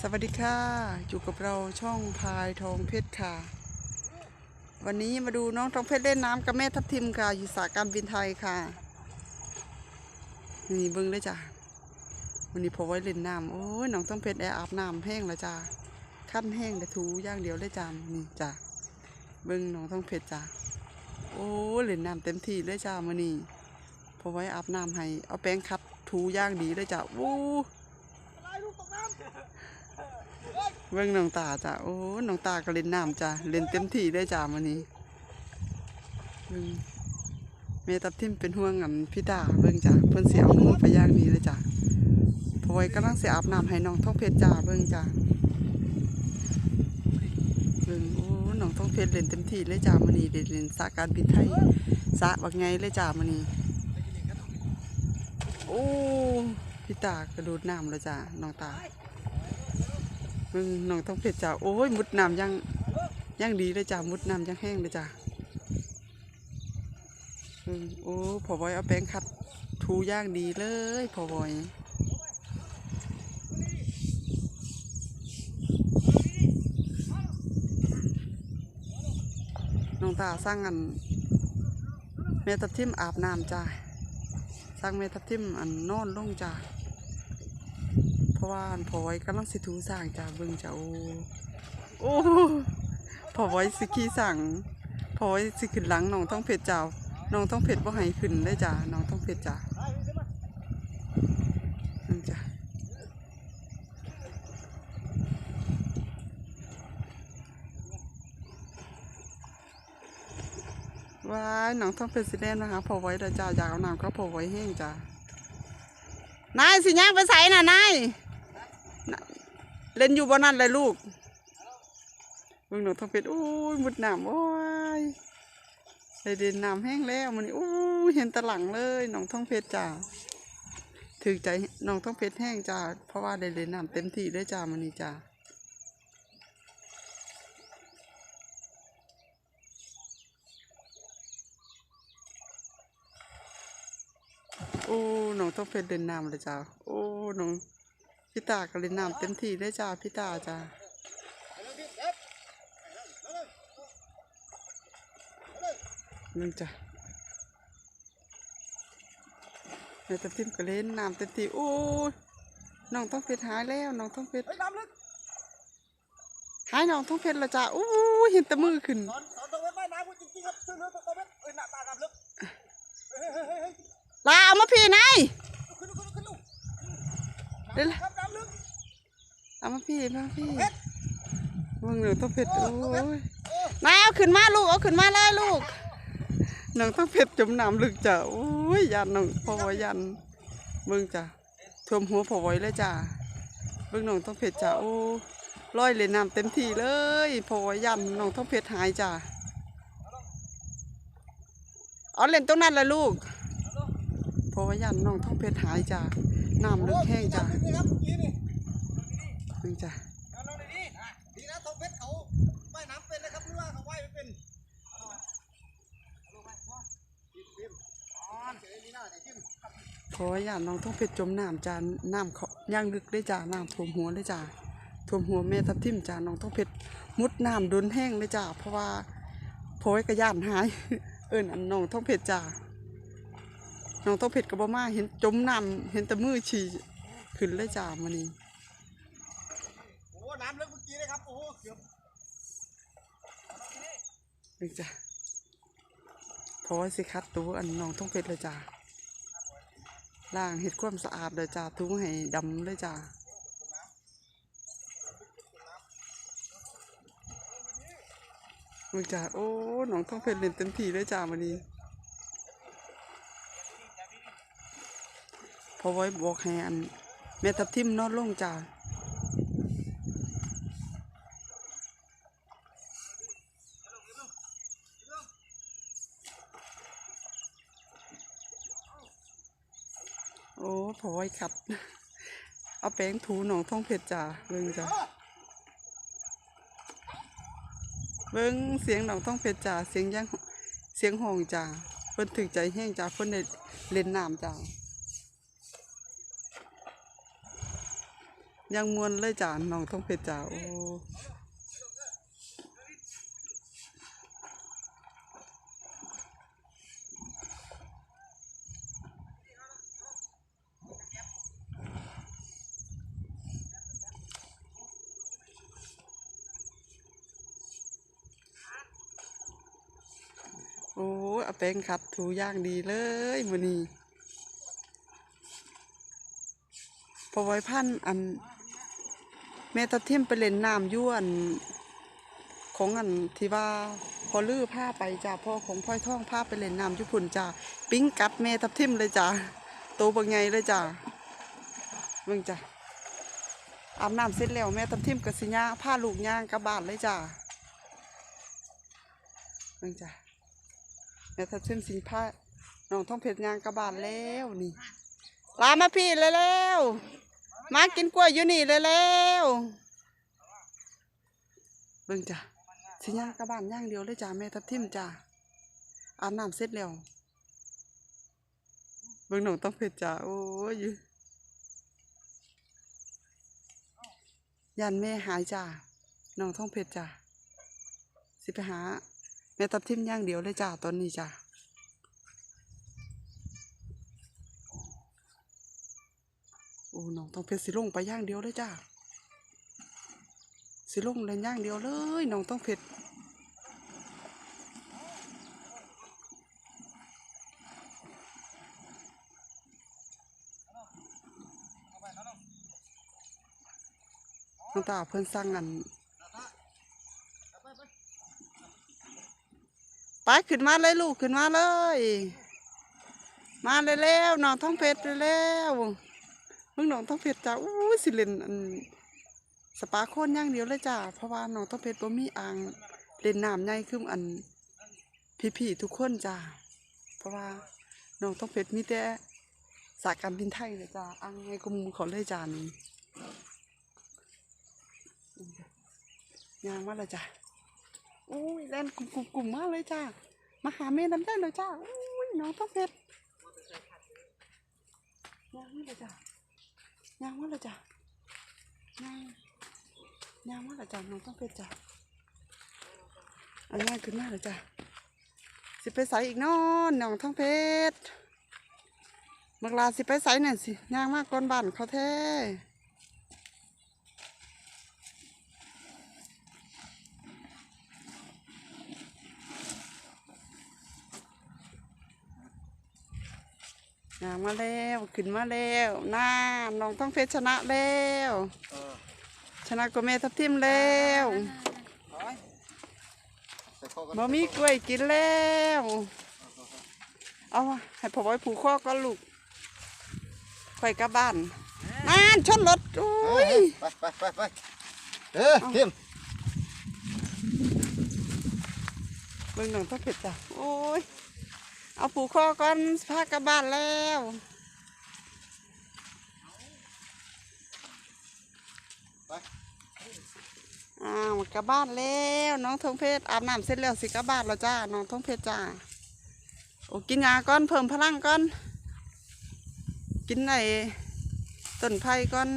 สวัสดีค่ะ อยู่กับเราช่องพายทองเพชรค่ะ วันนี้มาดูน้องทองเพชรเล่นน้ำกับแม่ทับทิมค่ะ อยู่สาการบินไทยค่ะ นี่เบิ้งเลยจ้ะวันนี้พอไว้เล่นน้ำโอ้ยน้องทองเพชรได้อาบน้ำแห้งแล้วจ้ะขั้นแห้งแต่ถูย่างเดียวเลยจ้ะนี่จ้ะเบิ้งน้องทองเพชรจ้ะโอ้ยเล่นน้ำเต็มที่เลยจ้ะมื้อนี้พอไว้อาบน้ำให้เอาแป้งขัดถูย่างดีเลยจ้ะโอ้ เบิ่งน้องตาจ้ะโอ้น้องตาก็เล่นน้ำจ้ะเล่นเต็มที่ได้จ้ะมื้อนี้เมตับทิมเป็นห่วงอันพี่ดาเบิ่งจ้ะเพิ่นสิเอามือไปย่างนี้เลยจ้ะพอไว้กำลังสิอาบน้ำให้น้องท้องเพชรจ้ะเบิ่งจ้ะเบิ่งโอ้น้องท้องเพชรเล่นเต็มที่เลยจ้ะมื้อนี้ได้เล่นสาการบินไทยสะบักไงเลยจ้ะมื้อนี้โอ้พี่ตากระโดดน้ำแล้วจ้ะน้องตา มึงน้องต้องเผ็ดจ้าโอ้ยมุดน้ำยังยังดีเลยจ้ามุดน้ำยังแห้งเลยจ้าโอ้พอบอยเอาแป้งขัดถูย่างดีเลยพอบอยน้องตาสร้างอันเมทับทิมอาบน้ำจ้าสร้างเมทับทิมอันนอนลงจ้า ราะว่าอันพอไว้กำลังสิถูสั่งจ้าเบิ่งจ้าโอ้โอ้พอไว้สิขี้สั่งพอไว้สิขึ้นหลังน้องต้องเผ็ดจ้าน้องต้องเผ็ดบ่ให้ขึ้นได้จ้าน้องต้องเผ็ดจ้าจ้าว้ายน้องต้องเผ็ดสิเล่นนะคะพอไว้เด้อจ้าอยากเอาน้ำก็พอไว้แห้งจ้านายสิย่างไปใส่น่ะนาย เล่นอยู่บนนั้นเลยลูกมึงหนูต้องเป็ดอู้ยมุดน้ำโอ้ยได้เดินน้ำแห้งแล้วมันอู้ยเห็นตะหลังเลยน้องท่องเพชรจ้าถือใจน้องท่องเพชรแห้งจ้าเพราะว่าได้เล่นน้ำเต็มที่เลยจ้ามันนี่จ้าโอ้น้องท่องเพชรเล่นน้ำเลยจ้าโอ้น้อง พี่ตาก็เล่นน้ำเต็มที่เลยจ้าพี่ตาจ้านึงจ้ะในตะทิมก็เล่นน้ำเต็มที่โอ้ยน้องต้องเพชรหายแล้วน้องต้องเพชรเฮ้ยน้ำลึกหายน้องต้องเพชรและจ้ะโอ้ยเห็นแตะมือขึ้นสอนสอนตรงเว้นว่ายน้ำคุณจริงๆครับช่วยเหลือตรงเว้นเอ้ยหน้าตาน้ำลึกเฮ้ยเฮ้ยเฮ้ยเฮ้ยลาเอามาพี่นาย ลุกขึ้นลุกขึ้นลุกขึ้นลุก เดี๋ยวครับน้ำลึกเอามาพี่มาพี่มึงหนูต้องเพชรโอ้ยโอ้นายเอาขึ้นมาลูกเอาขึ้นมาเลยลูกหน้องต้องเพชรจมน้ำลึกจ้ะโอ้ยยันหน้องพอวยันมึงจ้ะท่วมหัวพอไว้เลยจ้ะเบิ่งน้องต้องเพชรจ้ะโอ้ลอยเลยน้ำเต็มที่เลยพอวยันหน้องต้องเพชรหายจ้ะเอาเล่นตรงนั้นเลยลูก เพราะว่ายันน้องท้องเพชรหายจ้ะน้ำลึกแห้งจ้ะนี่ครับเมื่อกี้นี่นึงจ้ะเอาน้องดีๆอะดีนะตรงเพชรเขาว่ายน้ำเป็นนะครับหรือว่าเขาว่ายไม่เป็นเอาลงมาเอาลงมาเอาทิมทิมอ๋อเฉยนี่หน้าไหนทิมเพราะว่ายันน้องท้องเพชรจมน้ำจ้ะน้ำเขาย่างลึกเลยจ้ะน้ำท่วมหัวเลยจ้ะท่วมหัวแม่ทับทิมจ้ะน้องท้องเพชรมุดน้ำโดนแห้งเลยจ้ะเพราะว่าเพราะว่ากระยานหาย เอิญอันน้องท้องเพชรจ้ะ น้องท้องเพชรกับบ่มาเห็นจมน้ำเห็นแต่มือฉี่ขึ้นเลยจ้ะมันนี้โอ้น้ำลึกเมื่อกี้เลยครับโอ้เกือบนึงจ้ะเพราะว่าสิคัดตัวอันน้องท้องเพชรเลยจ้ะล้างเห็ดความสะอาดเลยจ้าทุ้งให้ดำเลยจ้ามึงจ้าโอ้น้องต้องเพลินเล่นเต็มที่เลยจ้าวันนี้ อไว้บอกให้อันแม่ทับทิมนอนลงจ้าโอ้พอไว้ขัด เอาแป้งถูหนองท้องเผ็ดจ้าเบิ่งจ้าเบิ่งเสียงหนองท้องเผ็ดจ้าเสียงย่างเสียงห้องจ้าเพิ่นถึกใจแห้งจ้าเพิ่นได้เล่นน้ำจ้า ยังมวนเลยจานน้องต้องเพชรจ้าโอ้โอ้เอาแป้งขัดถูย่างดีเลยมือนี้พอไว้พันอัน แม่ตะเทียมไปเล่นน้ำอยวนของอันที่ว่าพอลื้อผ้าไปจ้าพ่อของพ่อยท่องผ้าไปเล่นน้ำญี่ปุ่นจ้าปิ้งกัดแม่ทับทิมเลยจ้าโตบางไงเลยจ้าเบิ่งจ้าอาบน้ำเสร็จแล้วแม่ทับทิมกับสิญาผ้าลูกย่างกลับานเลยจ้าเบิ่งจ้าแม่ทับทิมสิผ้าน้องท้องเพชรย่างกลับานแล้วนี่ลามาพี่เลยแล้ว มากินกล้วยอยู่นี่เลยแล้วเบิ่งจ้ะสิย่างกระบ้านย่างเดียวเลยจ้ะแม่ทับทิมจ้ะอาบน้ำเสร็จแล้วเบิ่งหนูต้องเผ็ดจ้ะโอ้ยยันแม่หายจ้ะน้องท้องเผ็ดจ้ะสิไปหาแม่ทับทิมย่างเดียวเลยจ้ะตอนนี้จ้ะ โอ้องต้องเพชรสิลงไปย่างเดียวเลยจ้าสิลงเลยย่างเดียวเลยน้องต้องเพชรน้องตาเพิ่นสั่งอันไปขึ้นมาเลยลูกขึ้นมาเลย มาเลยแล้วน้องท้องเพชรเลยแล้ว มึงน้องต้องเพชรจ้าอู้สิเล่นอันสปาโคนอย่างเดียวเลยจ้าเพราะว่าน้องต้องเพชรบ่มีอ่างเล่นน้ำใหญ่คืออันพี่ๆทุกคนจ้าเพราะว่าน้องต้องเพชรมีแต่สายการบินไทยเลยจ้าอ่างไงกุมเขาเลยจ้านี่ยางมาเลยจ้าอุ้ยเล่นกลุ่มๆกลุ่มมากเลยจ้ามาหาแม่น้ำได้เลยจ้าอุ้ยน้องต้องเพชรยางมาเลยจ้า ย่างว่าละจ้ะย่างย่างว่าละจ้ะน้องต้องเป็นจ้ะอันนี้ขึ้นมาลยจ้ะสิไปใส่อีกนอนน้องท้องเพชรบักลาสิไปใส่นั่นสิย่างมากก้นบ้านเขาแท้ ย่างมาแล้วขึ้นมาแล้วน้าน้องท้องเพชรชนะแล้วเออชนะกว่าแม่ทับทิมแล้วไปใส่ข้อกันบ่มีกล้วยกินแล้วเอามาให้พ่อไว้ผูกข้อก็ลูกค่อยกลับบ้านนั่นชนรถโอ้เฮ้ยยไปไปไปไปเออเทียมเบิ่งหนังต้องเผ็ดจ้ะโอ้ย เอาผูกข้อก่อนพากลับบ้านแล้วไปอ้าวกลับบ้านแล้ว น้องทองเพชรอาบน้ำเสร็จแล้วสิกลับบ้านแล้วจ้า น้องทองเพชรจ้า โอ้กินยาก่อนเพิ่มพลังก่อน กินไอ้ต้นไผ่ก่อน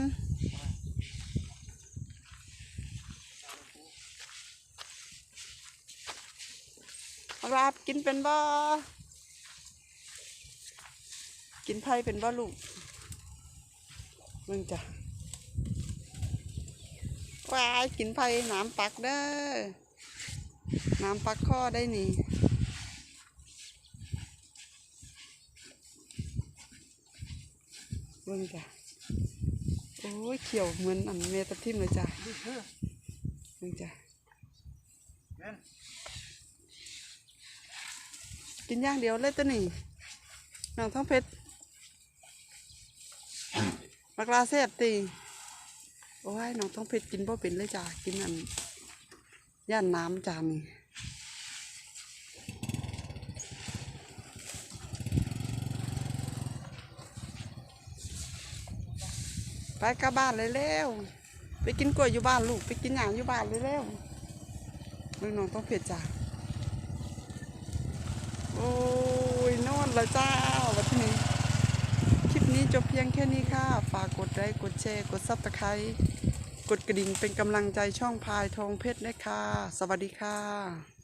เอาลาบกินเป็นบ่ กินไผ่เป็นบ่ลูกมึงจ้ะว้ายกินไผ่น้ำปักเด้อน้ำปักข้อได้นี่เบิ่งจ้ะโอ้ยเขียวเหมือนอันเมตาทิมเลยจ้ะเบิ่งจ้ะกินอย่างเดียวเลยตัวนี้น้องท้องเพชร มักลาแซ่บตีโอ้ยน้องท้องเพชรกินบ่เป็นเลยจ้ะกินอันย่านน้ำจานนี่ไปกลับบ้านเลยเร็วไปกินกล้วยอยู่บ้านลูกไปกินหยางอยู่บ้านเลยเร็วมึงน้องต้องเผ็ดจ้ะโอ้ยนอนแล้วจ้าวันนี้ นี้จบเพียงแค่นี้ค่ะ ฝากกดไลค์กดแชร์ กดซับสไครต์กดกระดิ่งเป็นกำลังใจช่องพายทองเพชรนะค่ะสวัสดีค่ะ